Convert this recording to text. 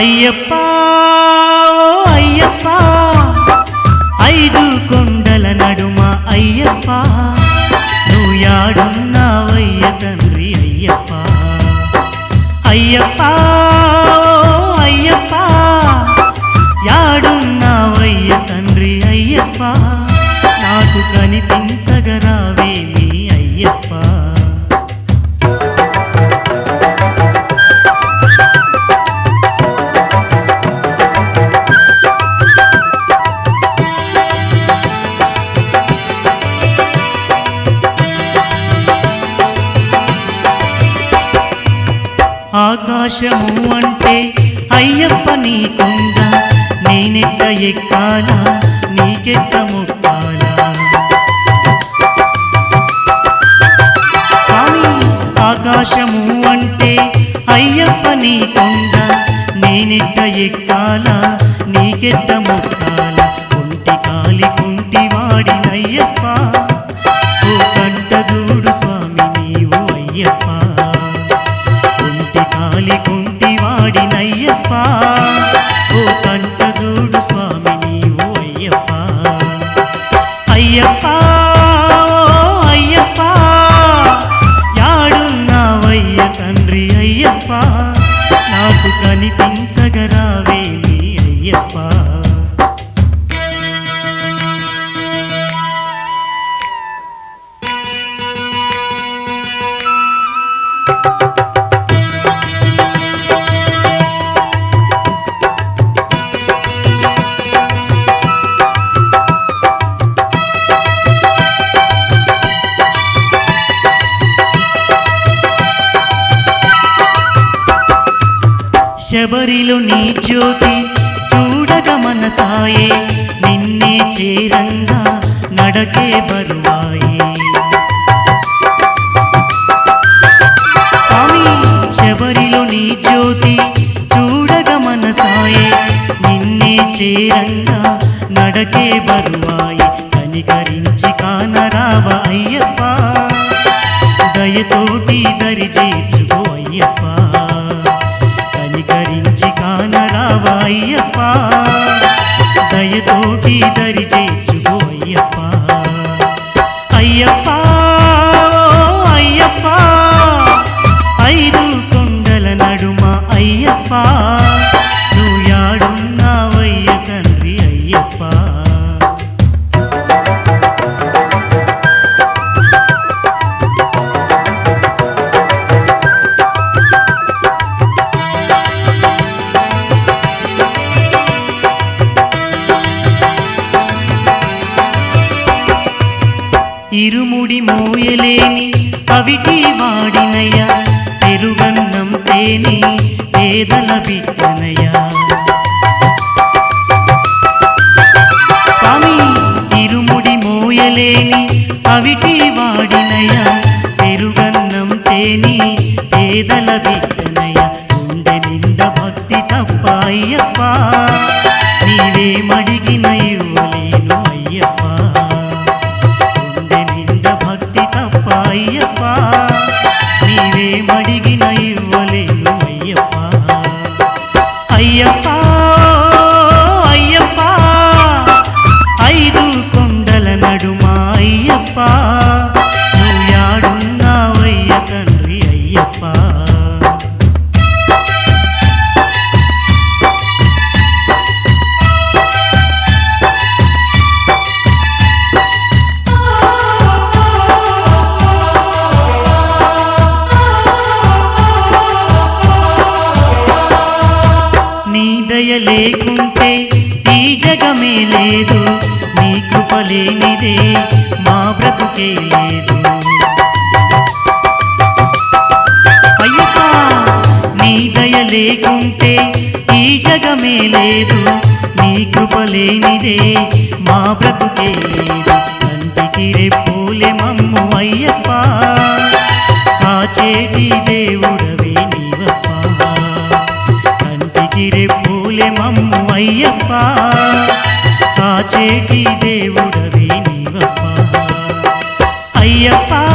అయ్యప్ప ఓ అయ్యప్ప ఐదు కొండల నడుమ అయ్యప్ప నువ్వు యాడున్నావయ్య తండ్రి అయ్యప్ప. అయ్యప్ప అయ్యప్ప యాడున్నావయ్య తండ్రి అయ్యప్ప నాకు కనిపించగరావేమి అయ్యప్ప. ఆకాశము అంటే అయ్యప్ప నీకుందా నేనెట్ట ఎక్కాలా? నీకెట్ట ముక్కాలా? స్వామి ఆకాశము అంటే అయ్యప్ప నీకుందా నేనెట్ట ఎక్కాలా? నీకెట్ట ముక్కాలా? ఓ కంట చూడు స్వామి నీవు అయ్యప్ప. అయ్యప్ప అయ్యప్ప యాడున్నావయ్య తండ్రి అయ్యప్ప. శబరిలో నీ జ్యోతి చూడగ మనసాయే నిన్నే చేరంగా నడకే బరువాయే. స్వామి శబరిలో నీ జ్యోతి చూడగ మనసాయే నిన్నే చేరంగా నడకే బరువాయే. కనికరించి కానరావ అయ్యప్ప దయతోటి దరి అయ్యప్ప. దయతోటి దరి చేసుకో అయ్యప్ప. అయ్యప్ప అయ్యప్ప ఐదు కొండల నడుమ అయ్యప్ప. ഇരുമുടി മൂയലേനി കവിട്ടി വാടിനയ പെരുവണ്ണം തേനി വേദന വിട്ടനയ സ്വാമി ഇരുമുടി മൂയലേനി കവിട്ടി വാടിനയ പെരുവണ്ണം തേനി വേദന വിട്ടനയ നിന്റെ ഭക്തി തപ്പായപ്പാ. నీవే దయ లేకుంటే ఈ జగమే లేదు. నీ కృప లేనిదే మా బ్రతుకే లేదు. అయ్యప్ప నీ దయ లేకుంటే ఈ జగమే లేదు. నీ కృప లేనిదే మా బ్రతుకే లేదు. కంటికి రెప్పోలే మమ్ము అయ్యప్ప. కాచేటి దేవుడవే నీవప్ప. కంటికి రెప్పులే అయ్యప్ప కాచేకి దేవుడవి నీవప్ప. అయ్యప్ప